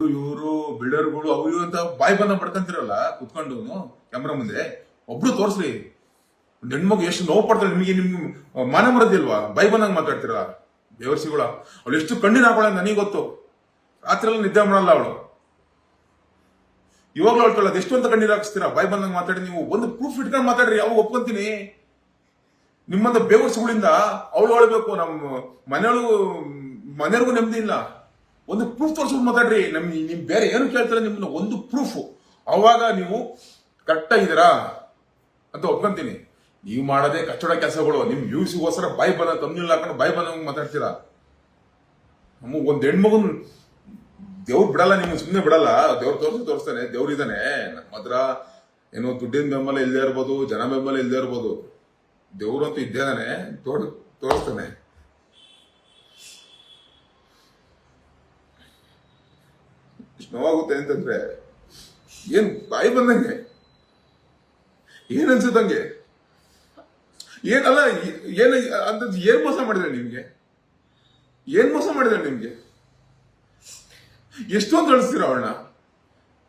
ಇವರು, ಬಿಲ್ಡರ್ಗಳು, ಅವು ಇವು ಅಂತ ಬಾಯಿ ಬಂದ ಪಡ್ಕೊಂತಿರಲ್ಲ ಕುತ್ಕೊಂಡು ಕ್ಯಾಮ್ರಾ ಮುಂದೆ. ಒಬ್ರು ತೋರ್ಸ್ರಿ ಒಂದ್ ಹೆಣ್ಮಗು ಎಷ್ಟು ನೋವು ಪಡ್ತಾರೆ ನಿಮಗೆ ನಿಮ್ಗೆ ಮಾನ ಮರದಿಲ್ವಾ ಬಾಯಿ ಬಂದಂಗ ಮಾತಾಡ್ತಿರಲ್ಲ. ದೇವರ್ಸಿಗಳ ಅವಳು ಎಷ್ಟು ಕಣ್ಣಿನ ಹಾಕೊಳ್ಳ ನನಗೆ ಗೊತ್ತು. ರಾತ್ರಿ ಎಲ್ಲ ನಿದ್ದೆ ಮಾಡಲ್ಲ ಅವಳು. ಇವಾಗ ಹೇಳ್ತಾಳೆ ಅದು ಎಷ್ಟು ಅಂತ ಕಣ್ಣೀರು ಹಾಕಿಸ್ತೀರಾ? ಬಾಯಿ ಬಂದಂಗ ಮಾತಾಡಿ ನೀವು. ಒಂದು ಪ್ರೂಫ್ ಇಟ್ಕೊಂಡು ಮಾತಾಡ್ರಿ, ಯಾವಾಗ ಒಪ್ಕೊಂತೀನಿ? ನಿಮ್ಮಂತ ಬೇವರ್ಸ್ಗಳಿಂದ ಅವಳು ಹೇಳ್ಬೇಕು ನಮ್ಮ ಮನೆಯೊಳಗೂ ಮನೆಯವ್ರಿಗೂ ನೆಮ್ಮದಿ ಇಲ್ಲ. ಒಂದು ಪ್ರೂಫ್ ತೋರಿಸ್ಬಿಟ್ಟು ಮಾತಾಡ್ರಿ. ನಮ್ ನಿಮ್ ಬೇರೆ ಏನು ಕೇಳ್ತಾರೆ ನಿಮ್ಮನ್ನ ಒಂದು ಪ್ರೂಫ್ ಅವಾಗ ನೀವು ಕಟ್ಟಾಗಿದ್ದೀರಾ ಅಂತ ಒಪ್ಕೊಂತೀನಿ. ನೀವು ಮಾಡೋದೇ ಕಚ್ಚಡ ಕೆಲಸಗಳು, ನಿಮ್ ವ್ಯೂಸ್ಗೋಸ್ಕರ ಬಾಯಿ ಬಂದ ತಮ್ನಿಲ್ ಹಾಕೊಂಡು ಬಾಯಿ ಬಂದ ಮಾತಾಡ್ತೀರಾ? ನಮ್ಮ ಒಂದ್ ಹೆಣ್ಮಗನ್ ದೇವ್ರು ಬಿಡಲ್ಲ, ನಿಮ್ಗೆ ಸುಮ್ಮನೆ ಬಿಡಲ್ಲ. ದೇವ್ರು ತೋರಿಸಿ ತೋರಿಸ್ತಾನೆ, ದೇವ್ರು ಇದ್ದಾನೆ ನಮ್ಮ ಹತ್ರ ಏನೋ ದುಡ್ಡಿನ ಬೆಂಬಲ ಇಲ್ಲದೆ ಇರ್ಬೋದು, ಜನ ಬೆಂಬಲ ಇಲ್ಲದೆ ಇರ್ಬೋದು. ದೇವ್ರಂತೂ ಇದ್ದೇನೆ ತೋರ್ ತೋರಿಸ್ತಾನೆ. ನೋವಾಗುತ್ತೆ ಅಂತಂದ್ರೆ ಏನ್ ಬಾಯಿ ಬಂದಂಗೆ? ಏನ್ ಏನಲ್ಲ ಏನು ಅಂತ ಏನ್ ಮೋಸ ಮಾಡಿದ್ರೆ ನಿಮ್ಗೆ? ಏನ್ ಮೋಸ ಮಾಡಿದ್ರೆ ನಿಮ್ಗೆ? ಎಷ್ಟೊಂದು ಅಳಿಸ್ತೀರ ಅವಳನ್ನ?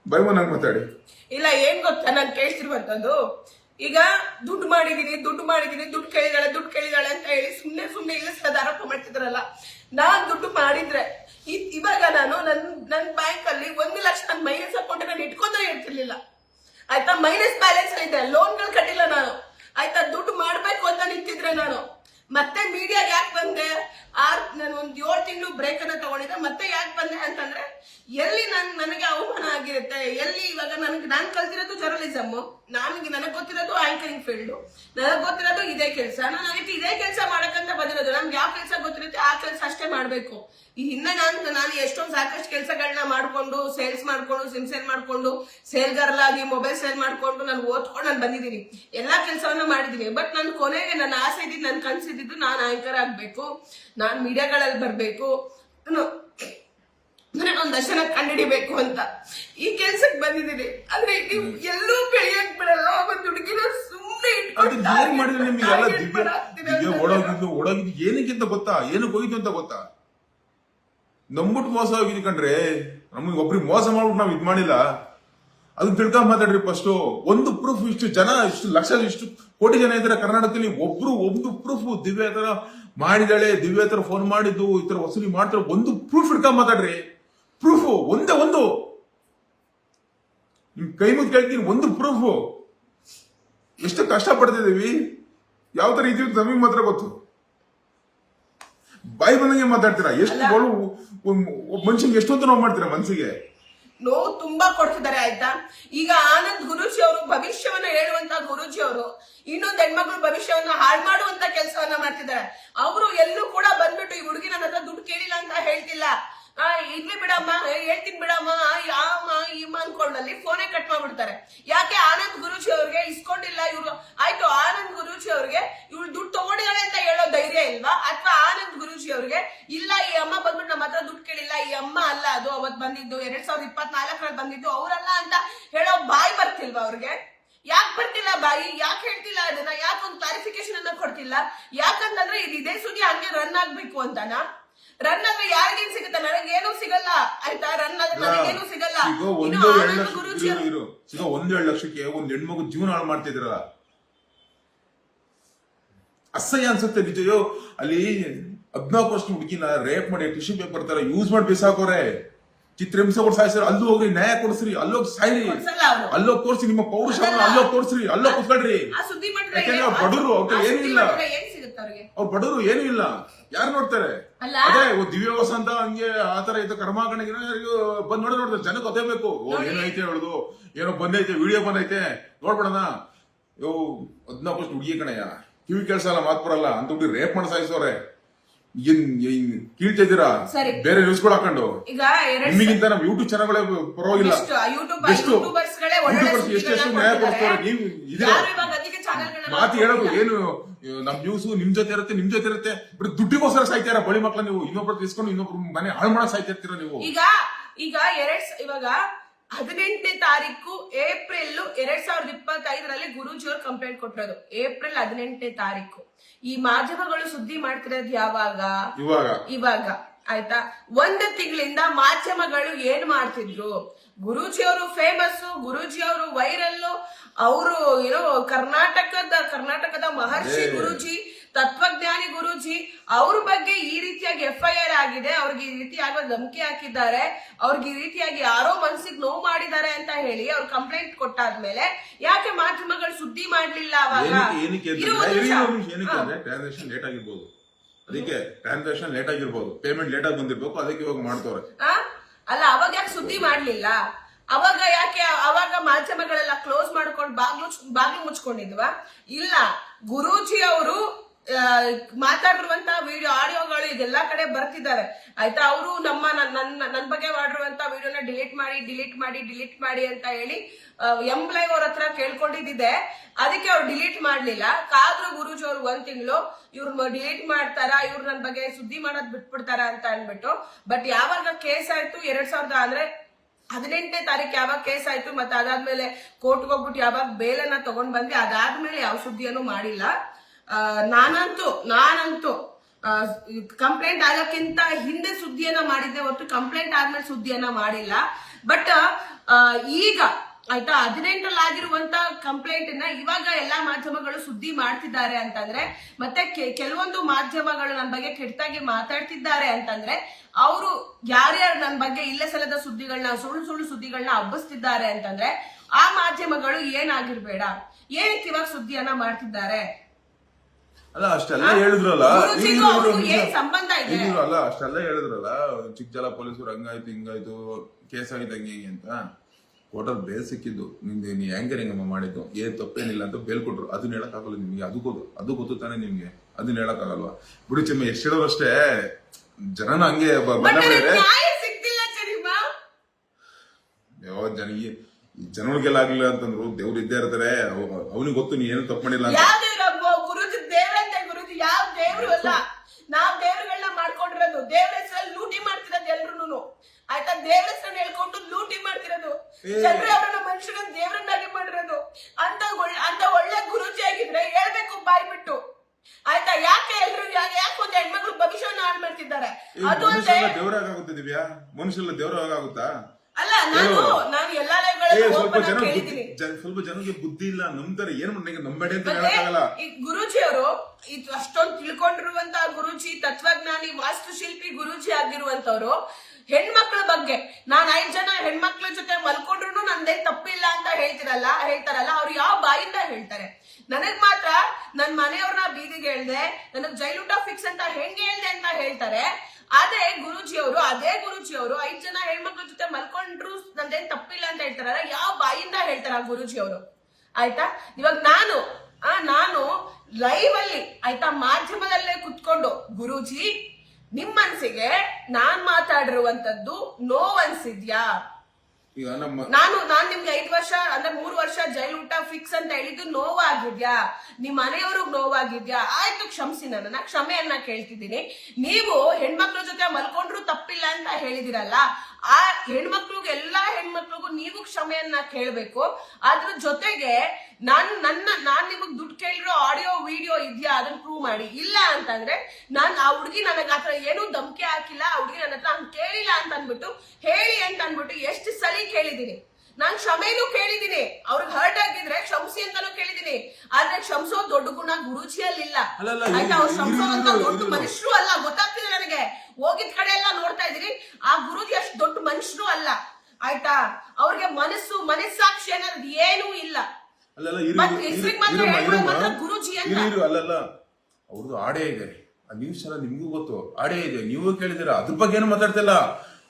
ಬಂದಂಗೆ ಮಾತಾಡಿ. ಇಲ್ಲ, ಏನ್ ಗೊತ್ತಾ? ನಾನು ಕೇಳ್ತಿರುವಂತದ್ದು, ಈಗ ದುಡ್ಡು ಮಾಡಿದೀನಿ ದುಡ್ಡು ಮಾಡಿದೀನಿ, ದುಡ್ಡು ಕೇಳಿದಾಳೆ ದುಡ್ಡು ಕೇಳಿದಾಳೆ ಅಂತ ಹೇಳಿ ಸುಮ್ನೆ ಸುಮ್ನೆ ಇಲ್ಲ ಸದ ಮಾಡ್ತಿದ್ರಲ್ಲ, ನಾನ್ ದುಡ್ಡು ಮಾಡಿದ್ರೆ ಇವಾಗ ನಾನು ನನ್ ನನ್ ಬ್ಯಾಂಕ್ ಅಲ್ಲಿ ಒಂದು ಲಕ್ಷ ನನ್ ಮೈನಸ್ ಅಕೌಂಟ್ ನಾನು ಇಟ್ಕೊಂಡ್ರೆ ಇರ್ತಿರ್ಲಿಲ್ಲ. ಆಯ್ತಾ? ಮೈನಸ್ ಬ್ಯಾಲೆನ್ಸ್ ಇದೆ ಲೋನ್ಗಳು ಕಟ್ಟಿಲ್ಲ ನಾನು. ಆಯ್ತಾ? ದುಡ್ಡು ಮಾಡ್ಬೇಕು ಅಂತ ನಿಂತಿದ್ರೆ ನಾನು. ಮತ್ತೆ ಮೀಡಿಯಾಗೆ ಯಾಕೆ ಬಂದೆ? ಆರ್, ನಾನು ಒಂದು ಏಳು ತಿಂಗಳು ಬ್ರೇಕ್ ಅನ್ನ ತಗೊಂಡಿದ್ದೆ. ಮತ್ತೆ ಯಾಕೆ ಬಂದೆ ಅಂತಂದ್ರೆ, ಎಲ್ಲಿ ನನ್, ನನಗೆ ಅವಮಾನ ಆಗಿರುತ್ತೆ? ಎಲ್ಲಿ ಇವಾಗ ನನಗೆ ನಾನು ಕಲ್ತಿರೋದು ಜರ್ನಲಿಸಮ್ ನನಗೆ ನನಗೆ ಗೊತ್ತಿರೋದು ಆಂಕರಿಂಗ್ ಫೀಲ್ಡ್ ನನಗೆ ಗೊತ್ತಿರೋದು ಇದೇ ಕೆಲಸ. ನಾನು ಅದಕ್ಕೆ ಇದೇ ಕೆಲಸ ಮಾಡೋಕ್ಕಂತ ಬಂದಿರೋದು. ನಮ್ಗೆ ಯಾವ ಕೆಲಸ ಗೊತ್ತಿರುತ್ತೆ ಆ ಕೆಲಸ ಅಷ್ಟೇ ಮಾಡಬೇಕು. ಈ ಹಿಂದೆ ನಾನು ನಾನು ಎಷ್ಟೊಂದು ಸಾಕಷ್ಟು ಕೆಲಸಗಳನ್ನ ಮಾಡ್ಕೊಂಡು ಸೇಲ್ಸ್ ಮಾಡ್ಕೊಂಡು ಸಿಮ್ ಸೇಲ್ ಮಾಡ್ಕೊಂಡು ಸೇಲ್ಗಾರಲಾಗಿ ಮೊಬೈಲ್ ಸೇಲ್ ಮಾಡ್ಕೊಂಡು ನಾನು ಓದ್ಕೊಂಡು ನಾನು ಬಂದಿದ್ದೀನಿ. ಎಲ್ಲಾ ಕೆಲಸವನ್ನು ಮಾಡಿದ್ದೀನಿ. ಬಟ್ ನನ್ನ ಕೊನೆಗೆ ನನ್ನ ಆಸೆ ಇದ್ದು ನನ್ನ ಕನ್ಸಿದ್ದು ನಾನು ಆಂಕರ್ ಆಗ್ಬೇಕು. ನಾನು ಮೀಡಿಯಾಗಳಲ್ಲಿ ಬರಬೇಕು. ನಾನು ನನಗೊಂದು ದರ್ಶನ ಕಂಡಿಡಿಬೇಕು ಅಂತ ಈ ಕೆಲ್ಸಕ್ಕೆ ಬಂದಿದ್ದೀನಿ. ಆದ್ರೆ ಎಲ್ಲೂ ಬೆಳೆಯಕ್ ಬಿಡಲ್ಲ ಒಂದು ಹುಡುಗಿನ ಸುಮ್ಮನೆ ಅದು ಏನ್ ಮಾಡಿದ್ರೆ ನಿಮ್ಗೆ ಎಲ್ಲ ದಿವ್ಯ ದಿವ್ಯ ಓಡೋಗಿದ್ದು ಓಡೋಗಿದ್ದು ಏನಕ್ಕೆ ಅಂತ ಗೊತ್ತಾ? ಏನಕ್ಕೆ ಹೋಗಿದ್ದು ಅಂತ ಗೊತ್ತಾ? ನಂಬಿಟ್ಟು ಮೋಸ ಹೋಗಿದ್ದು ಕಂಡ್ರೆ ನಮಗೆ ಒಬ್ರಿಗೆ ಮೋಸ ಮಾಡ್ಬಿಟ್ಟು ನಾವು ಇದ್ ಮಾಡಿಲ್ಲ. ಅದನ್ನ ತಿಳ್ಕೊಂಡ್ ಮಾತಾಡ್ರಿ ಫಸ್ಟ್ ಒಂದು ಪ್ರೂಫ್ ಇಷ್ಟು ಜನ ಇಷ್ಟು ಲಕ್ಷ ಇಷ್ಟು ಕೋಟಿ ಜನ ಇದ್ದಾರೆ ಕರ್ನಾಟಕದಲ್ಲಿ. ಒಬ್ರು ಒಂದು ಪ್ರೂಫ್ ದಿವ್ಯ ತರ ಮಾಡಿದಾಳೆ ದಿವ್ಯ ತರ ಫೋನ್ ಮಾಡಿದ್ದು ಈ ತರ ವಸೂಲಿ ಮಾಡ್ತಾರೆ ಒಂದು ಪ್ರೂಫ್ ಇಟ್ಕೊಂಡ್ ಮಾತಾಡ್ರಿ. ಪ್ರೂಫ್ ಒಂದೇ ಒಂದು. ನಿಮ್ ಕೈ ಮುಂದೆ ಕೇಳ್ತೀನಿ ಒಂದು ಪ್ರೂಫ್ ಎಷ್ಟು ಕಷ್ಟ ಪಡ್ತಿದೀವಿ ಯಾವ ತರ ಇದೀವಿ ನಮಗೆ ಮಾತ್ರ ಗೊತ್ತು. ಬಾಯಿ ಬಂದಂಗೆ ಮಾತಾಡ್ತೀರಾ? ಎಷ್ಟು ಗೋಳು ಒಬ್ಬ ಮನುಷ್ಯನಿಗೆ ಎಷ್ಟೊಂದು ನೋವು ಮಾಡ್ತೀರಾ ಮನ್ಸಿಗೆ ನೋವು ತುಂಬಾ ಕೊಡ್ತಿದ್ದಾರೆ ಆಯ್ತಾ? ಈಗ ಆನಂದ್ ಗುರುಜಿ ಅವರು ಭವಿಷ್ಯವನ್ನ ಹೇಳುವಂತ ಗುರುಜಿ ಅವರು ಇನ್ನೊಂದು ಹೆಣ್ಮಕ್ಳು ಭವಿಷ್ಯವನ್ನ ಹಾಳು ಮಾಡುವಂತ ಕೆಲಸವನ್ನ ಮಾಡ್ತಿದ್ದಾರೆ. ಅವರು ಎಲ್ಲೂ ಕೂಡ ಬಂದ್ಬಿಟ್ಟು ಈ ಹುಡುಗಿ ನನ್ನ ಹತ್ರ ದುಡ್ಡು ಕೇಳಿಲ್ಲ ಅಂತ ಹೇಳ್ತಿಲ್ಲ. ಆ ಇರ್ಲಿ ಬಿಡಮ್ಮ ಹೇಳ್ತೀನಿ ಬಿಡಮ್ಮ ಆ, ಅನ್ಕೊಂಡಲ್ಲಿ ಫೋನೇ ಕಟ್ ಮಾಡ್ಬಿಡ್ತಾರೆ. ಯಾಕೆ ಆನಂದ್ ಗುರುಜಿ ಅವ್ರಿಗೆ ಇಸ್ಕೊಂಡಿಲ್ಲ ಇವ್ರು? ಆಯ್ತು, ಆನಂದ್ ಗುರುಜಿ ಅವ್ರಿಗೆ ಇವ್ಳು ದುಡ್ಡು ತಗೊಂಡಿದ್ದಾಳೆ ಅಂತ ಹೇಳೋ ಧೈರ್ಯ ಇಲ್ವಾ? ಅಥವಾ ಆನಂದ್ ಗುರುಜಿ ಅವ್ರಿಗೆ, ಇಲ್ಲ, ಈ ಅಮ್ಮ ಬಂದ್ಬಿಟ್ಟು ನಮ್ಮ ಹತ್ರ ದುಡ್ಡು ಕೇಳಿಲ್ಲ, ಈ ಅಮ್ಮ ಅಲ್ಲ ಅದು, ಅವತ್ ಬಂದಿದ್ದು, ಎರಡ್ ಸಾವಿರದ ಇಪ್ಪತ್ನಾಲ್ಕರಲ್ಲಿ ಬಂದಿದ್ದು, ಅವರಲ್ಲ ಅಂತ ಹೇಳೋ ಬಾಯಿ ಬರ್ತಿಲ್ವಾ ಅವ್ರಿಗೆ? ಯಾಕೆ ಬರ್ತಿಲ್ಲ ಬಾಯಿ? ಯಾಕೆ ಹೇಳ್ತಿಲ್ಲ ಅದನ್ನ? ಯಾಕೆ ಒಂದು ಕ್ಲಾರಿಫಿಕೇಶನ್ ಅನ್ನ ಕೊಡ್ತಿಲ್ಲ? ಯಾಕಂತಂದ್ರೆ ಇದು ಇದೇ ಸುದ್ದಿ ಹಂಗೆ ರನ್ ಆಗ್ಬೇಕು ಅಂತನಾ? ರನ್ ಅಂದ್ರೆ ನನಗೇನು ಸಿಗಲ್ಲ. ಆಯ್ತಾ? ರನ್ ನನಗೇನು ಸಿಗಲ್ಲ. ಸಿಗೋ ಇನ್ನು ಒಂದು ಎರಡು ಆನಂದ್ ಲಕ್ಷ ಗುರೂಜಿ ಇರು, ಇರು. ಈಗ ಒಂದ್ ಎರಡು ಲಕ್ಷಕ್ಕೆ ಒಂದ್ ಹೆಣ್ಮಗು ಜೀವನ ಹಾಳು ಮಾಡ್ತಿದ್ರಲ್ಲ ಅಸಹ್ಯ ಅನ್ಸುತ್ತೆ ನಿಜಯೋ. ಅಲ್ಲಿ ಹದ್ನಾಲ್ಕು ವರ್ಷ ಹುಡುಗಿನ ರೇಪ್ ಮಾಡಿ ಟಿಶ್ಯೂ ಪೇಪರ್ ತರ ಯೂಸ್ ಮಾಡಿ ಬಿಸಾಕೋರೆ. ಚಿತ್ರಹಿಂಸೆ ಕೊಡ್ ಸಾಯಿಸ್ರಿ ಅಲ್ಲೂ ಹೋಗ್ರಿ ನ್ಯಾಯ ಕೊಡ್ಸ್ರಿ ಅಲ್ಲೋಗಿ ಸಾಯ್ರಿ. ಕೊಡ್ಸಲ್ಲ ಅವ್ರು. ಅಲ್ಲೋಗಿ ತೋರ್ಸಿ ನಿಮ್ಮ ಪೌರುಷ ಅಲ್ಲೋಗಿ ತೋರ್ಸ್ರಿ ಅಲ್ಲೋಗಿ ಕುತ್ಕೊಳ್ರಿ. ಆ ಸುದ್ದಿ ಮಾಡಿದ್ರೆ ಯಾಕೆಂದ್ರೆ ಏನು- ಅವ್ರು ಬಡವರು ಆ ಅವ್ರಿಗೆ ಏನೂ ಸುದ್ದಿ ಇಲ್ಲ. ಮಾಡಿದ್ರೆ ಏನ್ ಸಿಗುತ್ತೆ ಅವ್ರಿಗೆ? ಅವ್ರು ಬಡವರು ಏನೂ ಇಲ್ಲ. ಯಾರು ನೋಡ್ತಾರೆ? ಅಲ್ಲ? ಅದೇ ದಿವ್ಯವಸ ದಿವ್ಯ ವಸಂತ ಹಂಗೆ ಆತರ ಇದು ಕರ್ಮಾಕಣಿಗೆ ಬಂದ್ ನೋಡಿ ನೋಡ್ತಾರೆ ಜನಕ್ಕೆ ಗೊತ್ತೇಬೇಕು ಓ ನೋಡಿ. ಏನೈತೆ ಹೇಳುದು? ಏನೋ ಬಂದೈತೆ ವಿಡಿಯೋ ಬಂದೈತೆ. ನೋಡ್ಬಿಡಣ. ಯೋ ಹದ್ನಾಲ್ಕು ವರ್ಷ ಹುಡುಗಿ ಕಣಯ್ಯ. ಕಿವಿ ಕೆಲ್ಸಲ್ಲ ಮಾತ್ ಬರಲ್ಲ. ಅಂತ ಹುಡುಗಿ ರೇಪ್ ಮಾಡಿ ಸಾಯಿಸೋರೆ ಏನ್ ಏನ್ ಕೀಳ್ತಾ ಇದ್ದೀರಾ ಸರಿ. ಬೇರೆ ನ್ಯೂಸ್ಗಳು ಹಾಕೊಂಡು. ಈಗ ಎರಡ್ ನಿಮಗಿಂತ ನಮ್ ಯೂಟ್ಯೂಬ್ ಚಾನಲ್ಗಳೇ ಪರವಾಗಿಲ್ಲ. ಎಷ್ಟು? ಆ YouTube- ಎಷ್ಟು YouTubersಗಳೇ ಒಳ್ಳೊಳ್ಳೆ ಯೂಟ್ಯೂಬರ್ಸ್ ಎಷ್ಟು ಎಷ್ಟು ನ್ಯಾಯ ಕೊಡ್ತಾರೆ. ನೀವು ಇದೀರಾ? ಯಾರು ಇವಾಗ ಅದಕ್ಕೆ ಚಾನೆಲ್ಗಳನ್ನ ಮಾತು ಹೇಳೋದು. ಏನು? ನಮ್ ನ್ಯೂಸ್ ನಿಮ್ ಜೊತೆ ಇರುತ್ತೆ ನಿಮ್ ಜೊತೆ ಇರುತ್ತೆ. ಬಟ್ ದುಡ್ಡಿಗೋಸ್ಕರ ಸಾಯ್ತಾರ ಬಳಿ ಮಕ್ಳ ನೀವು ಇನ್ನೊಬ್ರು ತಿಸ್ಕೊಂಡು ಇನ್ನೊಬ್ರು ಮನೆ ಹಾಳು ಮಾಡಕ್ ಸಾಯ್ತಾ ಇರ್ತೀರ ನೀವು? ಈಗ ಈಗ ಎರಡ್ ಸ- ಇವಾಗ ಹದಿನೆಂಟನೇ ತಾರೀಕು ಏಪ್ರಿಲ್ ಎರಡ್ ಸಾವಿರದ ಇಪ್ಪತ್ತೈದರಲ್ಲಿ ಗುರೂಜಿಯವರು ಕಂಪ್ಲೇಂಟ್ ಕೊಟ್ಟಿರೋದು. ಏಪ್ರಿಲ್ ಹದಿನೆಂಟನೇ ತಾರೀಕು. ಈ ಮಾಧ್ಯಮಗಳು ಸುದ್ದಿ ಮಾಡ್ತಿರೋದು ಯಾವಾಗ? ಇವಾಗ. ಆಯ್ತಾ? ಒಂದು ತಿಂಗಳಿಂದ ಮಾಧ್ಯಮಗಳು ಏನ್ ಮಾಡ್ತಿದ್ರು? ಗುರೂಜಿ ಅವರು ಫೇಮಸ್ ಗುರೂಜಿ ಅವರು ವೈರಲ್ ಅವರು ಏನೋ ಕರ್ನಾಟಕದ ಕರ್ನಾಟಕದ ಮಹರ್ಷಿ ಗುರೂಜಿ ತತ್ವಜ್ಞಾನಿ ಗುರುಜಿ ಅವ್ರ ಬಗ್ಗೆ ಈ ರೀತಿಯಾಗಿ ಎಫ್ ಐ ಆರ್ ಆಗಿದೆ ಅವ್ರಿಗೆ ಈ ರೀತಿಯಾಗಿ ಧಮಕಿ ಹಾಕಿದ್ದಾರೆ ಅವ್ರಿಗೆ ಈ ರೀತಿಯಾಗಿ ಯಾರೋ ಮನ್ಸಿಗೆ ನೋವು ಮಾಡಿದ್ದಾರೆ ಅಂತ ಹೇಳಿ ಅವ್ರ ಕಂಪ್ಲೇಂಟ್ ಕೊಟ್ಟಾದ್ಮೇಲೆ ಯಾಕೆ ಮಾಧ್ಯಮಗಳು ಸುದ್ದಿ ಮಾಡ್ಲಿಲ್ಲ ಅವಾಗ? ಟ್ರಾನ್ಸಾಕ್ಷನ್ ಲೇಟ್ ಆಗಿರ್ಬೋದು. ಅದಕ್ಕೆ ಟ್ರಾನ್ಸಾಕ್ಷನ್ ಲೇಟ್ ಆಗಿರ್ಬೋದು. ಪೇಮೆಂಟ್ ಲೇಟ್ ಆಗಿ ಬಂದಿರ್ಬೇಕು ಅದಕ್ಕೆ ಇವಾಗ ಮಾಡ್ತವ್ರೆ? ಅಲ್ಲ ಅವಾಗ ಯಾಕೆ ಸುದ್ದಿ ಮಾಡ್ಲಿಲ್ಲ? ಅವಾಗ ಯಾಕೆ ಅವಾಗ ಮಾಧ್ಯಮಗಳೆಲ್ಲ ಕ್ಲೋಸ್ ಮಾಡ್ಕೊಂಡು ಬಾಗ್ಲು ಬಾಗ್ಲು ಮುಚ್ಕೊಂಡಿದ್ವಾ? ಇಲ್ಲ ಗುರೂಜಿ ಅವರು ಮಾತಾಡಿರುವಂತ ವಿಡಿಯೋ ಆಡಿಯೋಗಳು ಇದೆಲ್ಲಾ ಕಡೆ ಬರ್ತಿದ್ದಾರೆ ಆಯ್ತಾ? ಅವರು ನಮ್ಮ ನನ್- ನನ್ನ ನನ್ನ ಬಗ್ಗೆ ಮಾಡಿರುವಂತ ವಿಡಿಯೋನ ಡಿಲೀಟ್ ಮಾಡಿ ಡಿಲೀಟ್ ಮಾಡಿ ಡಿಲೀಟ್ ಮಾಡಿ ಅಂತ ಹೇಳಿ ಎಂಪ್ಲಾಯ್ ಅವ್ರ ಹತ್ರ ಕೇಳ್ಕೊಂಡಿದ್ದಿದೆ. ಅದಕ್ಕೆ ಅವ್ರು ಡಿಲೀಟ್ ಮಾಡ್ಲಿಲ್ಲ. ಕಾದ್ರೂ ಗುರುಜಿ ಅವ್ರು ಒಂದ್ ತಿಂಗಳು ಇವ್ರು ಡಿಲೀಟ್ ಮಾಡ್ತಾರ? ಇವ್ರು ನನ್ನ ಬಗ್ಗೆ ಸುದ್ದಿ ಮಾಡೋದ್ ಬಿಟ್ಬಿಡ್ತಾರ ಅಂತ ಅನ್ಬಿಟ್ಟು ಬಟ್ ಯಾವಾಗ ಕೇಸ್ ಆಯ್ತು? ಎರಡ್ ಸಾವಿರದ ಅಂದ್ರೆ ಹದಿನೆಂಟನೇ ತಾರೀಕು ಯಾವಾಗ ಕೇಸ್ ಆಯ್ತು? ಮತ್ತೆ ಅದಾದ್ಮೇಲೆ ಕೋರ್ಟ್ಗೆ ಹೋಗ್ಬಿಟ್ಟು ಯಾವಾಗ ಬೇಲನ್ನ ತಗೊಂಡ್ ಬಂದ್ವಿ? ಅದಾದ್ಮೇಲೆ ಯಾವ ಸುದ್ದಿಯನ್ನು ಮಾಡಿಲ್ಲ. ನಾನಂತೂ ನಾನಂತೂ ಕಂಪ್ಲೇಂಟ್ ಆಗೋಕ್ಕಿಂತ ಹಿಂದೆ ಸುದ್ದಿಯನ್ನ ಮಾಡಿದ್ದೆ ಹೊತ್ತು ಕಂಪ್ಲೇಂಟ್ ಆದ್ಮೇಲೆ ಸುದ್ದಿಯನ್ನ ಮಾಡಿಲ್ಲ. ಬಟ್ ಈಗ ಆಯ್ತಾ, ಹದಿನೆಂಟರಲ್ಲಿ ಆಗಿರುವಂತ ಕಂಪ್ಲೇಂಟ್ನ ಇವಾಗ ಎಲ್ಲಾ ಮಾಧ್ಯಮಗಳು ಸುದ್ದಿ ಮಾಡ್ತಿದ್ದಾರೆ ಅಂತಂದ್ರೆ, ಮತ್ತೆ ಕೆಲವೊಂದು ಮಾಧ್ಯಮಗಳು ನನ್ನ ಬಗ್ಗೆ ಕೆಟ್ಟದಾಗಿ ಮಾತಾಡ್ತಿದ್ದಾರೆ ಅಂತಂದ್ರೆ, ಅವರು ಯಾರ್ಯಾರು ನನ್ನ ಬಗ್ಗೆ ಇಲ್ಲ ಸಲದ ಸುದ್ದಿಗಳನ್ನ ಸುಳ್ಳು ಸುಳ್ಳು ಸುದ್ದಿಗಳನ್ನ ಹಬ್ಬಿಸ್ತಿದ್ದಾರೆ ಅಂತಂದ್ರೆ, ಆ ಮಾಧ್ಯಮಗಳು ಏನಾಗಿರ್ಬೇಡ. ಏನಕ್ಕೆ ಇವಾಗ ಸುದ್ದಿಯನ್ನ ಮಾಡ್ತಿದ್ದಾರೆ. ಅಲ್ಲ ಅಷ್ಟೆಲ್ಲ ಹೇಳಿದ್ರಲ್ಲ. ಗುರೂಜಿಗೂ ಇರು, ಇರು, ಅವ್ರಿಗೂ ಏನ್ ಸಂಬಂಧ ಇದೆ? ಅಲ್ಲ ಅಷ್ಟೆಲ್ಲ ಹೇಳಿದ್ರಲ್ಲ ಚಿಕ್ಕಜಲ ಪೊಲೀಸರು ಹಂಗಾಯ್ತು ಹಿಂಗಾಯ್ತು ಕೇಸ್ ಆಯ್ತು ಹಂಗೆ ಹಿಂಗೆ ಅಂತ. ಕೋರ್ಟಲ್ಲಿ ಬೇಲ್ ಸಿಕ್ಕಿದ್ದು. ನಿಮ್ಗೆ ನೀ ಹೆಂಗಮ್ಮ ಮಾಡಿದ್ದು. ಏನ್ ತಪ್ಪೇನಿಲ್ಲ ಅಂತ ಬೇಲ್ ಕೊಟ್ರು. ಅದನ್ನ ಹೇಳಕ್ ಆಗಲ್ಲ ನಿಮ್ಗೆ. ಅದು ಗೊತ್ತು. ಅದು ಗೊತ್ತು ತಾನೇ ನಿಮ್ಗೆ. ಅದನ್ನ ಹೇಳಕ್ ಆಗಲ್ವಾ ಬಿಡು ಚೆಮ್ಮ ಎಷ್ಟಿರೋರಷ್ಟೇ ಅಷ್ಟೇ ಜನನ ಹಂಗೆ ಬ- ಬಟ್ ಬದಲಾವಣೆ ನನಗೆ ನ್ಯಾಯ ಸಿಗ್ತಿಲ್ಲ ಚರಿಮಾ ಯಾವ ಜನಿಗೆ ಜನಗಳಿಗೆಲ್ಲ ಆಗ್ಲಿಲ್ಲ ಅಂತಂದ್ರು. ದೇವ್ರು ಇದ್ದೇ ಇರ್ತಾರೆ. ಅವನಿಗೆ ಗೊತ್ತು ನೀ ಏನು ತಪ್ಪು ಮಾಡಿಲ್ಲ ಅಂತ ದೇವ್ರ ಗುರುಜಿ ದೇವ್ರಂತೆ ಗುರುಜಿ ಯಾವ ದೇವ್ರು ಅಲ್ಲ ನಾವ್ ದೇವ್ರುಗಳನ್ನ ಮಾಡ್ಕೊಂಡಿರೋದು. ದೇವ್ರ ಹೆಸರಲ್ಲಿ ಲೂಟಿ ಮಾಡ್ತಿರೋದು ಎಲ್ರು ಆಯ್ತಾ? ದೇವ್ರ ಹೆಸರನ್ನ ಹೇಳ್ಕೊಂಡು ಲೂಟಿ ಮಾಡ್ತಿರೋದು. ಚಂದ್ರ ಜನರು ಅವರನ್ನ ಮನುಷ್ಯರನ್ನ ದೇವ್ರನ್ನಾಗಿ ಮಾಡಿರೋದು. ಅಂತ ಒಳ್ಳೆ ಅಂತ ಒಳ್ಳೆ ಗುರುಜಿ ಆಗಿದ್ರೆ ಹೇಳ್ಬೇಕು ಬಾಯ್ ಬಿಟ್ಟು. ಆಯ್ತಾ? ಯಾಕೆ ಎಲ್ರು ಯಾಕೆ ಯಾಕೆ ಒಂದು ಹೆಣ್ಮಕ್ಳು ಭವಿಷ್ಯವನ್ನ ಹಾಳು ಮಾಡ್ತಿದ್ದಾರೆ? ಅದು ದೇವ್ರಾಗುತ್ತೆ ದಿವ್ಯಾ? ಮನುಷ್ಯಲ್ಲ ದೇವ್ರಾಗುತ್ತಾ ಅಲ್ಲ ನಾನು. ನಾನು ಎಲ್ಲಾ ಲೈವ್ಗಳಲ್ಲಿ ಸ್ವಲ್ಪ ಓಪನ್ ಜನ ಆಗಿ ಬುದ್ಧಿ- ಸ್ವಲ್ಪ ಜನಕ್ಕೆ ಬುದ್ಧಿ ಇಲ್ಲ ನಂಬ್ತಾರೆ. ಏನ್ ನನಗೆ ನಂಬೇಡಿ ಅಂತ ಹೇಳಕ್ಕಾಗಲ್ಲ. ಈ ಗುರುಜಿ ಅವರು ಇದು ಅಷ್ಟೊಂದು ತಿಳ್ಕೊಂಡಿರುವಂತ ಗುರುಜಿ ತತ್ವಜ್ಞಾನಿ ವಾಸ್ತುಶಿಲ್ಪಿ ಗುರುಜಿ ಆಗಿರುವಂತವ್ರು ಹೆಣ್ಮಕ್ಳ ಬಗ್ಗೆ. ನಾನ್ ಐದ್ ಜನ ಹೆಣ್ಮಕ್ಳ ಜೊತೆ ಮಲ್ಕೊಂಡ್ರು ನಂದೇನ್ ತಪ್ಪಿಲ್ಲ ಅಂತ ಹೇಳ್ತಿರಲ್ಲ ಹೇಳ್ತಾರಲ್ಲ ಅವ್ರು ಯಾವ ಬಾಯಿಂದ ಹೇಳ್ತಾರೆ? ನನಗ್ ಮಾತ್ರ ನನ್ ಮನೆಯವ್ರನ್ನ ಬೀದಿಗೆ ಹೇಳ್ದೆ ನನಗ್ ಜೈಲುಟ ಫಿಕ್ಸ್ ಅಂತ ಹೆಂಗ್ ಹೇಳ್ದೆ ಅಂತ ಹೇಳ್ತಾರೆ ಅದೇ ಗುರುಜಿ ಅವರು ಅದೇ ಗುರುಜಿ ಅವರು ಐದ್ ಜನ ಹೆಣ್ಮಕ್ಳ ಜೊತೆ ಮಲ್ಕೊಂಡ್ರು ನಂದೇನ್ ತಪ್ಪಿಲ್ಲ ಅಂತ ಹೇಳ್ತಾರಲ್ಲ, ಯಾವ ಬಾಯಿಂದ ಹೇಳ್ತಾರ ಗುರುಜಿ ಅವರು ಆಯ್ತಾ? ಇವಾಗ ನಾನು, ಆ, ನಾನು ಲೈವ್ ಅಲ್ಲಿ, ಆಯ್ತಾ, ಮಾಧ್ಯಮದಲ್ಲೇ ಕುತ್ಕೊಂಡು, ಗುರುಜಿ ನಿಮ್ ಮನ್ಸಿಗೆ ನಾನ್ ಮಾತಾಡಿರುವಂತದ್ದು ನೋವ್ ಅನ್ಸಿದ್ಯಾ ಈಗ ನಾನು ನಾನ್ ನಿಮ್ಗೆ ಐದ್ ವರ್ಷ, ಅಂದ್ರೆ ಮೂರ್ ವರ್ಷ ಜೈಲ್ ಊಟ ಫಿಕ್ಸ್ ಅಂತ ಹೇಳಿದ್ದು ನೋವಾಗಿದ್ಯಾ? ನಿಮ್ ಮನೆಯವ್ರಿಗೆ ನೋವಾಗಿದ್ಯಾ? ಆಯ್ತು, ಕ್ಷಮಿಸಿ ನನ್ನ. ಕ್ಷಮೆಯನ್ನ ಕೇಳ್ತಿದ್ದೀನಿ. ನೀವು ಹೆಣ್ಮಕ್ಳ ಜೊತೆ ಮಲ್ಕೊಂಡ್ರು ತಪ್ಪಿಲ್ಲ ಅಂತ ಹೇಳಿದಿರಲ್ಲ ಆ ಹೆಣ್ಮಕ್ಳಿಗೂ, ಎಲ್ಲಾ ಹೆಣ್ಮಕ್ಳಿಗೂ ನೀವು ಕ್ಷಮೆಯನ್ನ ಕೇಳ್ಬೇಕು. ಅದ್ರ ಜೊತೆಗೆ ನಾನು ನನ್ನ, ನಾನ್ ನಿಮಗ್ ದುಡ್ಡು ಕೇಳಿರೋ ಆಡಿಯೋ ವಿಡಿಯೋ ಇದೆಯಾ? ಅದನ್ನ ಪ್ರೂವ್ ಮಾಡಿ. ಇಲ್ಲ ಅಂತಂದ್ರೆ, ನಾನ್ ಆ ಹುಡುಗಿ ನನಗೆ ಆತರ ಏನು ಧಮಕಿ ಹಾಕಿಲ್ಲ, ಆ ಹುಡುಗಿ ನನ್ನ ಹತ್ರ ಕೇಳಿಲ್ಲ ಅಂತ ಅಂದ್ಬಿಟ್ಟು ಹೇಳಿ ಅಂತ ಅಂದ್ಬಿಟ್ಟು ಎಷ್ಟು ಸಲಿ ಕೇಳಿದೀನಿ. ನಾನ್ ಕ್ಷಮೆನೂ ಕೇಳಿದೀನಿ ಅವ್ರಿಗೆ ಹರ್ಟ್ ಆಗಿದ್ರೆ ಕ್ಷಮಿಸಿ ಅಂತಾನು ಕೇಳಿದೀನಿ ಆದ್ರೆ ಕ್ಷಮಿಸೋ ದೊಡ್ಡ ಗುಣ ಗುರುಜಿಯಲ್ಲಿಲ್ಲ ಇಲ್ಲ ಆಯ್ತಾ ಅವ್ರು ಇದು- ದೊಡ್ಡ ಮನುಷ್ಯರು ಅಲ್ಲ ಗೊತ್ತಾಗ್ತಿದೆ ನನಗೆ. ಹೋಗಿದ್ ಕಡೆ ಎಲ್ಲ ನೋಡ್ತಾ ಇದೀನಿ ಆ ಗುರುಜಿ ಅಷ್ಟು ದೊಡ್ಡ ಮನುಷ್ಯರು ಅಲ್ಲ. ಆಯ್ತಾ? ಅವ್ರಿಗೆ ಮನಸ್ಸು ಮನಸ್ಸಾಕ್ಷಿ ಅನ್ನೋದು ಏನೂ ಇಲ್ಲ. ಗುರೂಜಿ ಅಂತ. ಅಲ್ಲಲ್ಲ ಅವ್ರದ್ದು ಆಡೇ ಇದೆ. ಆ ನ್ಯೂಸ್ ಚಾನಲ್ ನಿಮ್ಗೂ ಗೊತ್ತು. ಆಡೇ ಇದೆ. ನೀವು ಕೇಳಿದಿರ ಅದ್ರ ಬಗ್ಗೆ ಏನು ಮಾತಾಡ್ತಿಲ್ಲ?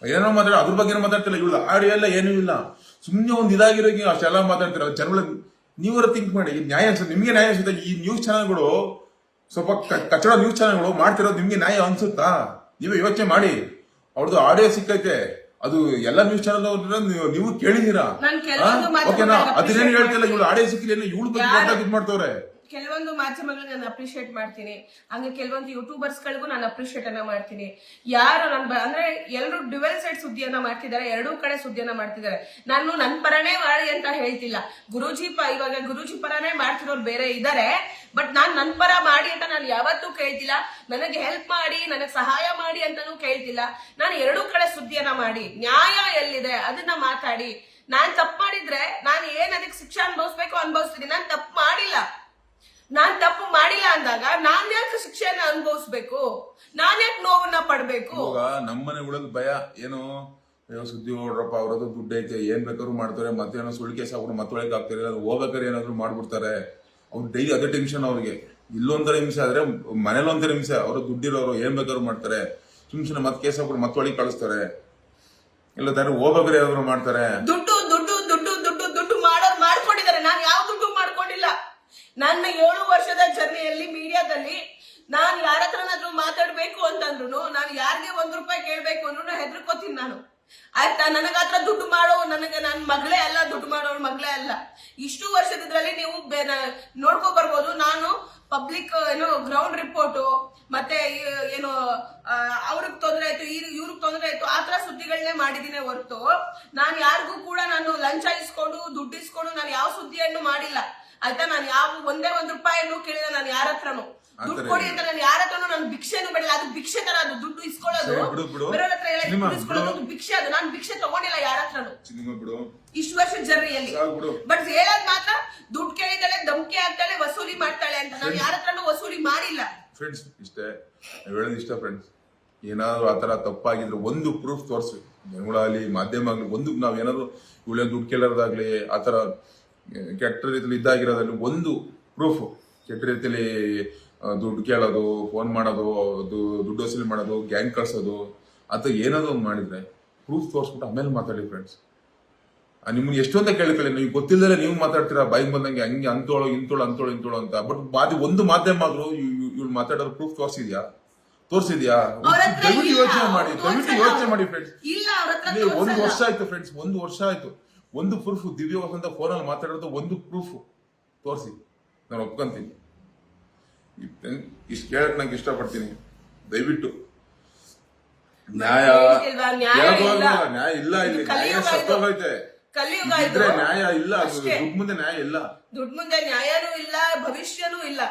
ಏನೋ ಮಾತಾಡ ಅದ್ರ ಬಗ್ಗೆ ಏನು ಮಾತಾಡ್ತಿಲ್ಲ? ಇವಳು ಆಡಿಯೋ ಎಲ್ಲ ಏನೂ ಇಲ್ಲ. ಸುಮ್ಮನೆ ಒಂದು ಇದಾಗಿರೋ ಅಷ್ಟೆಲ್ಲ ಮಾತಾಡ್ತೀರ ಜನಗಳ ನೀವರ ಥಿಂಕ್ ಮಾಡಿ ನ್ಯಾಯ ಅನ್ಸುತ್ತೆ ನಿಮ್ಗೆ ನ್ಯಾಯ ಅನ್ಸುತ್ತೆ ಈ ನ್ಯೂಸ್ ಚಾನಲ್ಗಳು ಸ್ವಲ್ಪ ಕಚ್ಚಡ ನ್ಯೂಸ್ ಚಾನಲ್ಗಳು ಮಾಡ್ತಿರೋದು ನಿಮ್ಗೆ ನ್ಯಾಯ ಅನ್ಸುತ್ತಾ? ನೀವೇ ಯೋಚನೆ ಮಾಡಿ. ಅವ್ರದ್ದು ಆಡಿಯೋ ಸಿಕ್ಕೈತೆ. ಅದು ಎಲ್ಲ ನ್ಯೂಸ್ ಚಾನಲ್ ನೀವು ನೀವು ಕೇಳಿದೀರಾ? ಓಕೆನಾ ಅದನ್ನೇನು ಹೇಳ್ತಿಲ್ಲ ಇವಳು ಆಡಿಯೋ ಸಿಕ್ಕಿಲ್ಲ ಇವಳು ಬಗ್ಗೆ ಇದ್ ಮಾಡ್ತವ್ರೆ ಕೆಲವೊಂದು ಮಾಧ್ಯಮಗಳಿಗೆ ನಾನು ಅಪ್ರಿಷಿಯೇಟ್ ಮಾಡ್ತೀನಿ. ಹಂಗೆ ಕೆಲವೊಂದು ಯೂಟ್ಯೂಬರ್ಸ್ಗಳಿಗೂ ನಾನು ಅಪ್ರಿಷಿಯೇಟ್ ಅನ್ನ ಮಾಡ್ತೀನಿ. ಯಾರು ನನ್ನ ಅಂದ್ರೆ ಎಲ್ಲರೂ ಡಿವೆಲ್ ಸೈಡ್ ಸುದ್ದಿಯನ್ನ ಮಾಡ್ತಿದ್ದಾರೆ ಎರಡೂ ಕಡೆ ಸುದ್ದಿಯನ್ನ ಮಾಡ್ತಿದ್ದಾರೆ ನಾನು ನನ್ನ ಪರನೇ ಮಾಡಿ ಅಂತ ಹೇಳ್ತಿಲ್ಲ. ಗುರೂಜಿ ಪ, ಇವಾಗ ಗುರುಜಿ ಪರನೇ ಮಾಡ್ತಿರೋರು ಬೇರೆ ಇದಾರೆ, ಬಟ್ ನಾನ್ ನನ್ ಪರ ಮಾಡಿ ಅಂತ ನಾನು ಯಾವತ್ತೂ ಕೇಳ್ತಿಲ್ಲ. ನನಗೆ ಹೆಲ್ಪ್ ಮಾಡಿ, ನನಗೆ ಸಹಾಯ ಮಾಡಿ ಅಂತಾನೂ ಕೇಳ್ತಿಲ್ಲ. ನಾನು ಎರಡೂ ಕಡೆ ಸುದ್ದಿಯನ್ನ ಮಾಡಿ. ನ್ಯಾಯ ಎಲ್ಲಿದೆ ಅದನ್ನ ಮಾತಾಡಿ. ನಾನ್ ತಪ್ಪು ಮಾಡಿದ್ರೆ ನಾನು ಏನ್ ಅದಕ್ಕೆ ಶಿಕ್ಷೆ ಅನುಭವಿಸ್ಬೇಕು ಅನುಭವಿಸ್ತೀನಿ. ನಾನ್ ತಪ್ಪು ಮಾಡಿಲ್ಲ. ನಾನ್ ತಪ್ಪು ಮಾಡಿಲ್ಲ ಅಂದಾಗ ನಾನ್ ಯಾಕೆ ಶಿಕ್ಷೆಯನ್ನ ಅನುಭವಿಸ್ಬೇಕು? ನಾನ್ ಯಾಕೆ ನೋವನ್ನ ಪಡ್ಬೇಕು? ಇವಾಗ ನಮ್ಮನೆ ಉಳದ್ ಭಯ ಏನು? ಅಯ್ಯೋ ಸುದ್ದಿ ನೋಡ್ರಪ್ಪ ಅವ್ರದ್ದು ದುಡ್ಡು ಐತೆ ಏನ್ ಬೇಕಾದ್ರು ಮಾಡ್ತಾರೆ ಮತ್ತೇನೋ ಸುಳ್ಳು ಕೇಸ್ ಹಾಕೊಂಡು ಮತ್ತೊಳಗೆ ಹಾಕ್ತಾರೆ ಹೋಗ್ಬೇಕಾದ್ರೆ ಏನಾದ್ರು ಮಾಡ್ಬಿಡ್ತಾರೆ. ಅವ್ರು ಡೈಲಿ ಅದೇ ಟೆನ್ಷನ್ ಅವ್ರಿಗೆ. ಇಲ್ಲೊಂಥರ ಹಿಂಸೆ ಆದ್ರೆ ಮನೇಲಿ ಒಂಥರ ಹಿಂಸೆ ಅವರು ದುಡ್ಡಿರೋರು ಏನ್ ಬೇಕಾದ್ರು ಮಾಡ್ತಾರೆ. ಸುಮ್ ಸುಮ್ಮನೆ ಮತ್ತೆ ಕೇಸ್ ಹಾಕೊಂಡು ಮತ್ತೊಳಗೆ ಕಳಿಸ್ತಾರೆ. ಇಲ್ಲ ದಾರಿ ಹೋಗ್ಬೇಕಾದ್ರೆ ಏನಾದ್ರು ಮಾಡ್ತಾರೆ. ದುಡ್ಡು ದುಡ್ಡು ದುಡ್ಡು ಮಾಡೋರು ಮಾಡ್ಕೊಂಡಿದ್ದಾರೆ ನಾನು ಯಾವ ದುಡ್ಡು ಮಾಡ್ಕೊಂಡಿಲ್ಲ ನನ್ನ ಏಳು ವರ್ಷದ ಜರ್ನಿಯಲ್ಲಿ ಮೀಡಿಯಾದಲ್ಲಿ ನಾನು ಯಾರ ಹತ್ರನಾದ್ರೂ ಮಾತಾಡ್ಬೇಕು ಅಂತಂದ್ರು ನಾನು ಯಾರಿಗೆ ಒಂದ್ ರೂಪಾಯಿ ಕೇಳ್ಬೇಕು ಅಂದ್ರೂ ಹೆದರ್ಕೋತೀನಿ ನಾನು. ಆಯ್ತಾ? ನನಗಾತ್ರ ದುಡ್ಡು ಮಾಡೋ ನನಗೆ ನನ್ನ ಮಗಳೇ ಅಲ್ಲ, ದುಡ್ಡು ಮಾಡೋರ್ ಮಗಳೇ ಅಲ್ಲ. ಇಷ್ಟು ವರ್ಷದಿದ್ರಲ್ಲಿ ನೀವು ನೋಡ್ಕೊ ಬರ್ಬೋದು. ನಾನು ಪಬ್ಲಿಕ್ ಏನು ಗ್ರೌಂಡ್ ರಿಪೋರ್ಟು ಮತ್ತೆ ಏನು ಅವ್ರಿಗೆ ತೊಂದರೆ ಆಯ್ತು ಇವ್ರಿಗೆ ತೊಂದರೆ ಆಯ್ತು, ಆ ತರ ಸುದ್ದಿಗಳನ್ನೇ ಮಾಡಿದೀನಿ ಹೊರತು. ನಾನು ಯಾರಿಗೂ ಕೂಡ ನಾನು ಲಂಚ ಇಸ್ಕೊಂಡು, ದುಡ್ಡು ಇಸ್ಕೊಂಡು ನಾನು ಯಾವ ಸುದ್ದಿಯನ್ನು ಮಾಡಿಲ್ಲ. ಆಯ್ತಾ? ನಾನು ಯಾವ ಒಂದೇ ಒಂದ್ ರೂಪಾಯಿನೂ ಕೇಳಿಲ್ಲ ನಾನು ಯಾರ ಹತ್ರನು? ದುಡ್ಡು ಕೊಡಿ ಅಂತ ನಾನು ಯಾರ ಹತ್ರನು ನಾನು ಭಿಕ್ಷೆನು ಬೇಡ ಅದು ಭಿಕ್ಷೆ ತರ ಅದು ದುಡ್ಡು ಇಸ್ಕೊಳ್ಳೋದು. ಸರಿ, ಬಿಡು, ಬಿಡು. ಬೇರೆಯವ್ರ ಹತ್ರ ಎಲ್ಲ ಸಿನಿಮಾ, ದುಡ್ಡು ಇಸ್ಕೊಳ್ಳೋದು. ಭಿಕ್ಷೆ ಅದು. ನಾನು ಭಿಕ್ಷೆ ತಗೊಂಡಿಲ್ಲ ಯಾರ ಹತ್ರನು. ಸಿನಿಮಾ ಬಿಡು. ಇಷ್ಟು ವರ್ಷ ಜರ್ನಿಯಲ್ಲಿ. ಸಾಕು ಬಿಡು. ಬಟ್ ಹೇಳದ್ ಮಾತ್ರ ದುಡ್ಡು ಕೇಳಿದಾಳೆ ಧಮಕಿ ಆಗ್ತಾಳೆ ವಸೂಲಿ ಮಾಡ್ತಾಳೆ ಅಂತ. ನಾನು ಯಾರ ಹತ್ರನು ವಸೂಲಿ ಮಾಡಿಲ್ಲ. ಫ್ರೆಂಡ್ಸ್ ಇಷ್ಟೇ. ನಾವ್ ಹೇಳೋದು ಇಷ್ಟ ಫ್ರೆಂಡ್ಸ್ ಏನಾದ್ರು ಆತರ ಥರ ತಪ್ಪಾಗಿದ್ರೆ ಒಂದು ಪ್ರೂಫ್ ತೋರಿಸಿ. ಜನಗಳಾಗಲಿ ಮಾಧ್ಯಮ ಆಗ್ಲಿ ಒಂದು ನಾವ್ ಏನಾದ್ರು ಇವಳೆ ದುಡ್ಡು ಕೇಳೋದಾಗ್ಲಿ ಆತರ ಥರ ಕೆಟ್ಟ ರೀತಿಯಲ್ಲಿ ಇದ್ದಾಗಿರೋದ್ರಲ್ಲಿ ಒಂದು ಪ್ರೂಫ್ ಕೆಟ್ಟ ರೀತಿಯಲ್ಲಿ ದುಡ್ಡು ಕೇಳೋದು ಫೋನ್ ಮಾಡೋದು ಅದು ದುಡ್ಡು ವಸೂಲಿ ಮಾಡೋದು ಗ್ಯಾಂಗ್ ಕಳ್ಸೋದು ಅಥವಾ ಏನಾದರೂ ಒಂದು ಮಾಡಿದ್ರೆ ಪ್ರೂಫ್ ತೋರಿಸ್ಬಿಟ್ಟು ಆಮೇಲೆ ಮಾತಾಡಿ ಫ್ರೆಂಡ್ಸ್ ನಿಮ್ಮನ್ನು ಎಷ್ಟೊಂದ ಕೇಳ್ಕೊಳ್ಳಿ ನೀವು ಗೊತ್ತಿಲ್ಲದೆ ನೀವು ಮಾತಾಡ್ತೀರಾ ಬಾಯಿಗೆ ಬಂದಂಗೆ ಹಂಗೆ ಅಂತೋಳು ಇಂತೋಳು ಅಂತೋಳು ಇಂತೋಳು ಅಂತ. ಬಟ್ ಮಾದಿ ಒಂದು ಮಾಧ್ಯಮ ಆದ್ರೂ ಇವ್ಳು ಮಾತಾಡೋದು ಪ್ರೂಫ್ ತೋರಿಸಿದ್ಯಾ? ತೋರಿಸಿದ್ಯಾ? ದಯವಿಟ್ಟು ಯೋಚನೆ ಮಾಡಿ ದಯವಿಟ್ಟು ಯೋಚನೆ ಮಾಡಿ ಫ್ರೆಂಡ್ಸ್ ಒಂದು ವರ್ಷ ಆಯ್ತು ಫ್ರೆಂಡ್ಸ್ ಒಂದು ವರ್ಷ ಆಯ್ತು. ಒಂದು ಪ್ರೂಫ್ ದಿವ್ಯ ವಸಂತ ಫೋನಲ್ಲಿ ಮಾತಾಡೋದು ಒಂದು ಪ್ರೂಫ್ ತೋರಿಸಿ. ನಾನು ಒಪ್ಕೊಂತೀನಿ. ಇಷ್ಟು ಕೇಳಕ್ ನಂಗೆ ಇಷ್ಟಪಡ್ತೀನಿ. ದಯವಿಟ್ಟು. ನ್ಯಾಯ? ನ್ಯಾಯ ಇಲ್ಲ. ಇಲ್ಲ ನ್ಯಾಯ. ಸತ್ತೋಗೈತೆ ಇದ್ರೆ ನ್ಯಾಯ ಇಲ್ಲ. ದುಡ್ಡು ಮುಂದೆ ನ್ಯಾಯ ಇಲ್ಲ. ದುಡ್ಡು ಮುಂದೆ ನ್ಯಾಯನೂ ಇಲ್ಲ ಭವಿಷ್ಯನೂ ಇಲ್ಲ.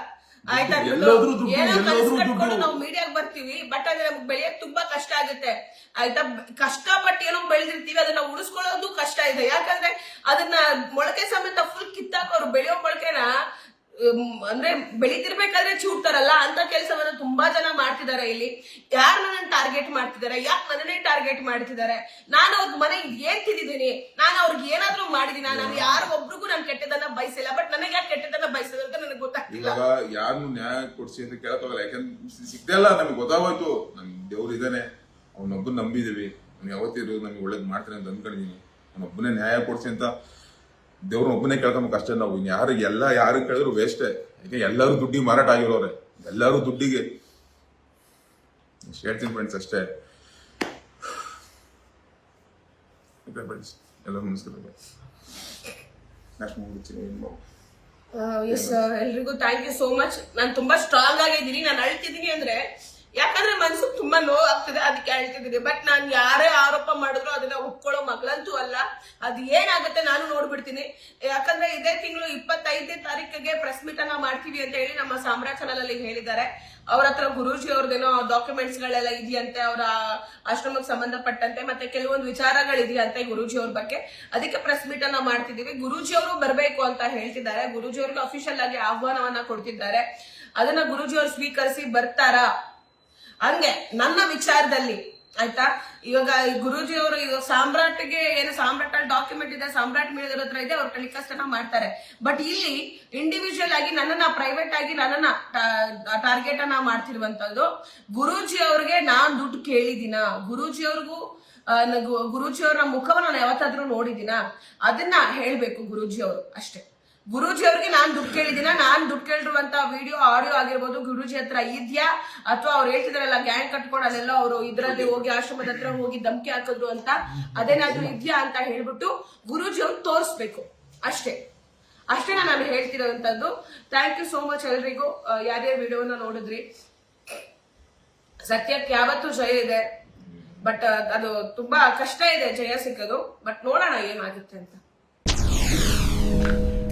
ಆಯ್ತಾ ದುಡ್ಡು ಎಲ್ಲಾದ್ರೂ ದುಡ್ಡು, ಏನೋ ಎಲ್ಲಾದ್ರೂ ಕನಸು ಕಟ್ಕೊಂಡು ದುಡ್ಡು. ನಾವು ಮೀಡಿಯಾಗ್ ಬರ್ತೀವಿ ಬಟ್ ಅದ್ರ ನಮ್ಗೆ ಬೆಳೆಯಕ್ ತುಂಬಾ ಕಷ್ಟ ಆಗುತ್ತೆ. ಆಯ್ತಾ? ಕಷ್ಟಪಟ್ಟು ಏನೋ ಬೆಳೆದಿರ್ತೀವಿ ಅದನ್ನ ಉಳಿಸ್ಕೊಳ್ಳೋದು ಕಷ್ಟ ಇದೆ. ಯಾಕಂದ್ರೆ ಅದನ್ನ ಮೊಳಕೆ ಸಮೇತ ಫುಲ್ ಕಿತ್ತಾಕೋರು ಬೆಳೆಯೋ ಮೊಳಕೆನ ಅಂದ್ರೆ ಬೆಳಿತಿರ್ಬೇಕಾದ್ರೆ ಚೂಡ್ತಾರಲ್ಲ ಅಂತ ಕೆಲಸವನ್ನ ತುಂಬಾ ಜನ ಮಾಡ್ತಿದ್ದಾರೆ ಇಲ್ಲಿ. ಯಾರು ನನ್ನ ಟಾರ್ಗೆಟ್ ಮಾಡ್ತಿದ್ದಾರೆ ಯಾಕೆ ನನ್ನೇ ಟಾರ್ಗೆಟ್ ಮಾಡ್ತಿದ್ದಾರೆ ನಾನು ಅವ್ರ ಮನೆ ಏನ್ ತಿಂದಿದ್ದೀನಿ? ನಾನು ಅವ್ರಿಗೆ ಏನಾದ್ರೂ ಮಾಡಿದೀನಿ? ನಾನು ಯಾರು ಒಬ್ರಿಗೂ ನಾನು ಕೆಟ್ಟದನ್ನ ಬಯಸಿಲ್ಲ. ಬಟ್ ನನಗೆ ಯಾಕೆ ಕೆಟ್ಟದನ್ನ ಬಯಸಿದ್ರು ಅಂತ ನನಗೆ ಗೊತ್ತಾಗ್ತಿಲ್ಲ. ಇವಾಗ ಯಾರನ್ನು ನ್ಯಾಯ ಕೊಡ್ಸಿ ಅಂತ ಕೇಳಕ್ಕಾಗಲ್ಲ ಯಾಕಂದ್ರೆ ಸಿಗ್ತಾ ಇಲ್ಲ. ನಮ್ಗೆ ಗೊತ್ತಾಗೋಯ್ತು. ನಮ್ ದೇವ್ರು ಇದಾನೆ. ಅವ್ನೊಬ್ಬನ್ ನಂಬಿದೀವಿ. ಅವ್ನು ಯಾವತ್ತಿದ್ರು ನಮ್ಗೆ ಒಳ್ಳೇದ್ ಮಾಡ್ತಾನೆ ಅಂತ ಅನ್ಕೊಂಡಿದೀನಿ. ಅವನೊಬ್ಬನೇ ನ್ಯಾಯ ಕೊಡ್ಸಿ ಅಂತ ದೇವ್ರನ್ನ ಒಬ್ಬನೇ ಕೇಳ್ಕೊಂಬ ಕಷ್ಟ ನಾವು. ಇನ್ ಯಾರು ಎಲ್ಲ ಯಾರು ಕೇಳಿದ್ರು ವೇಸ್ಟೇ ಯಾಕೆ ಎಲ್ಲರೂ ದುಡ್ಡಿಗೆ ಮಾರಾಟ ಆಗಿರೋರೆ. ಎಲ್ಲರೂ ದುಡ್ಡಿಗೆ. ಹೇಳ್ತೀನಿ ಫ್ರೆಂಡ್ಸ್ ಅಷ್ಟೇ. ಫ್ರೆಂಡ್ಸ್ ಎಲ್ಲರೂ ನಮಸ್ಕಾರ. ಎಲ್ರಿಗೂ ಥ್ಯಾಂಕ್ ಯು ಸೋ ಮಚ್ ನಾನು ತುಂಬಾ ಸ್ಟ್ರಾಂಗ್ ಆಗಿದ್ದೀನಿ. ನಾನು ಅಳ್ತಿದ್ದೀನಿ ಅಂದ್ರೆ ಯಾಕಂದ್ರೆ ಮನ್ಸಿಗೆ ತುಂಬಾ ನೋವು ಆಗ್ತದೆ ಅದಕ್ಕೆ ಹೇಳ್ತಿದ್ದೀನಿ. ಬಟ್ ನಾನು ಯಾರೇ ಆರೋಪ ಮಾಡಿದ್ರು ಅದನ್ನ ಒಪ್ಕೊಳ್ಳೋ ಮಗಳಂತೂ ಅಲ್ಲ. ಅದು ಏನಾಗುತ್ತೆ ನಾನು ನೋಡ್ಬಿಡ್ತೀನಿ. ಯಾಕಂದ್ರೆ ಇದೇ ತಿಂಗಳು ಇಪ್ಪತ್ತೈದನೇ ತಾರೀಕಿಗೆ ಪ್ರೆಸ್ ಮೀಟ್ ಅನ್ನ ಮಾಡ್ತೀವಿ ಅಂತ ಹೇಳಿ ನಮ್ಮ ಸಾಮ್ರಾಜ್ ಚಾನಲ್ ಅಲ್ಲಿ ಹೇಳಿದ್ದಾರೆ. ಅವ್ರ ಹತ್ರ ಗುರುಜಿ ಅವ್ರದ್ದೇನೋ ಡಾಕ್ಯುಮೆಂಟ್ಸ್ ಗಳೆಲ್ಲ ಇದೆಯಂತೆ, ಅವರ ಆಶ್ರಮಕ್ಕೆ ಸಂಬಂಧಪಟ್ಟಂತೆ, ಮತ್ತೆ ಕೆಲವೊಂದು ವಿಚಾರಗಳಿದೆಯಂತೆ ಗುರುಜಿ ಅವ್ರ ಬಗ್ಗೆ. ಅದಕ್ಕೆ ಪ್ರೆಸ್ ಮೀಟ್ ಅನ್ನ ಮಾಡ್ತಿದೀವಿ ಗುರುಜಿ ಅವರು ಬರಬೇಕು ಅಂತ ಹೇಳ್ತಿದ್ದಾರೆ. ಗುರುಜಿ ಅವ್ರಿಗೆ ಅಫಿಷಿಯಲ್ ಆಗಿ ಆಹ್ವಾನವನ್ನ ಕೊಡ್ತಿದ್ದಾರೆ. ಅದನ್ನ ಗುರುಜಿ ಅವ್ರು ಸ್ವೀಕರಿಸಿ ಬರ್ತಾರಾ? ಹಂಗೆ ನನ್ನ ವಿಚಾರದಲ್ಲಿ, ಆಯ್ತಾ? ಇವಾಗ ಗುರುಜಿಯವರು ಇವಾಗ ಸಾಮ್ರಾಟ್ಗೆ ಏನು ಸಾಮ್ರಾಟ್ ಅಲ್ಲಿ ಡಾಕ್ಯುಮೆಂಟ್ ಇದೆ, ಸಾಮ್ರಾಟ್ ಮೀಡಿಯಾದವ್ರ ಹತ್ರ ಇದೆ, ಅವ್ರು ಟೆಲಿಕಾಸ್ಟ್ ಅನ್ನ ಮಾಡ್ತಾರೆ. ಬಟ್ ಇಲ್ಲಿ ಇಂಡಿವಿಜುವಲ್ ಆಗಿ ನನ್ನನ್ನ ಪ್ರೈವೇಟ್ ಆಗಿ ನನ್ನನ್ನ ಟಾರ್ಗೆಟ್ ಅನ್ನ ಮಾಡ್ತಿರುವಂತದ್ದು ಗುರೂಜಿ ಅವ್ರಿಗೆ ನಾನ್ ದುಡ್ಡು ಕೇಳಿದಿನ ಗುರೂಜಿ ಅವ್ರಿಗೂ ಗುರುಜಿ ಅವರ ಮುಖವನ್ನ ನಾನು ಯಾವತ್ತಾದ್ರೂ ನೋಡಿದಿನ ಅದನ್ನ ಹೇಳ್ಬೇಕು ಗುರೂಜಿ ಅವರು ಅಷ್ಟೇ. ಗುರೂಜಿ ಅವ್ರಿಗೆ ನಾನ್ ದುಡ್ಡು ಕೇಳಿದಿನ ನಾನ್ ದುಡ್ಡು ಕೇಳಿರುವಂತ ವಿಡಿಯೋ ಆಡಿಯೋ ಆಗಿರ್ಬೋದು ಗುರುಜಿ ಹತ್ರ ಇದ್ಯಾ? ಅಥವಾ ಅವ್ರು ಹೇಳ್ತಿದಾರಲ್ಲ ಗ್ಯಾಂಗ್ ಕಟ್ಕೊಂಡು ಅಲ್ಲೆಲ್ಲ ಅವರು ಇದ್ರಲ್ಲಿ ಹೋಗಿ ಆಶ್ರಮದ ಹತ್ರ ಹೋಗಿ ಧಮಕಿ ಹಾಕಿದ್ರು ಅಂತ ಅದೇನಾದ್ರೂ ಇದ್ಯಾ ಅಂತ ಹೇಳ್ಬಿಟ್ಟು ಗುರುಜಿ ಅವ್ರು ತೋರಿಸ್ಬೇಕು. ಅಷ್ಟೇ. ಅಷ್ಟೇ ನಾನು ಹೇಳ್ತಿರೋವಂಥದ್ದು ಥ್ಯಾಂಕ್ ಯು ಸೋ ಮಚ್ ಎಲ್ರಿಗೂ. ಯಾರ್ಯಾರು ವಿಡಿಯೋನ ನೋಡಿದ್ರಿ? ಸತ್ಯಕ್ಕೆ ಯಾವತ್ತೂ ಜಯ ಇದೆ. ಬಟ್ ಅದು ತುಂಬಾ ಕಷ್ಟ ಇದೆ ಜಯ ಸಿಕ್ಕೋದು. ಬಟ್ ನೋಡೋಣ ಏನಾಗುತ್ತೆ ಅಂತ.